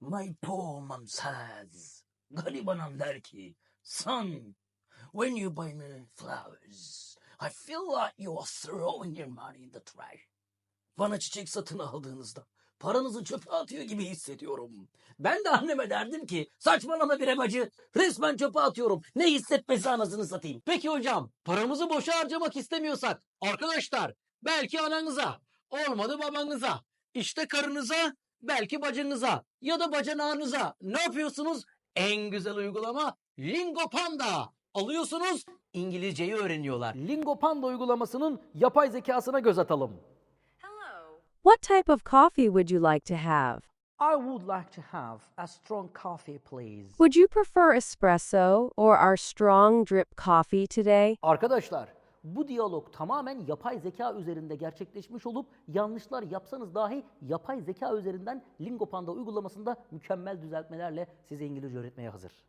My mom says, gariban anam der ki, son, when you buy me flowers, I feel like you are throwing your money in the trash. Bana çiçek satın aldığınızda paranızı çöpe atıyor gibi hissediyorum. Ben de anneme derdim ki saçmalama bir bacı resmen çöpe atıyorum. Ne hissetmesi anasını satayım. Peki hocam paramızı boşa harcamak istemiyorsak arkadaşlar belki ananıza olmadı babanıza işte karınıza belki bacınıza ya da bacanağınıza ne yapıyorsunuz? En güzel uygulama Lingo Panda. Alıyorsunuz İngilizceyi öğreniyorlar. Lingo Panda uygulamasının yapay zekasına göz atalım. What type of coffee would you like to have? I would like to have a strong coffee please. Would you prefer espresso or our strong drip coffee today? Arkadaşlar bu diyalog tamamen yapay zeka üzerinde gerçekleşmiş olup yanlışlar yapsanız dahi yapay zeka üzerinden Lingopanda uygulamasında mükemmel düzeltmelerle size İngilizce öğretmeye hazır.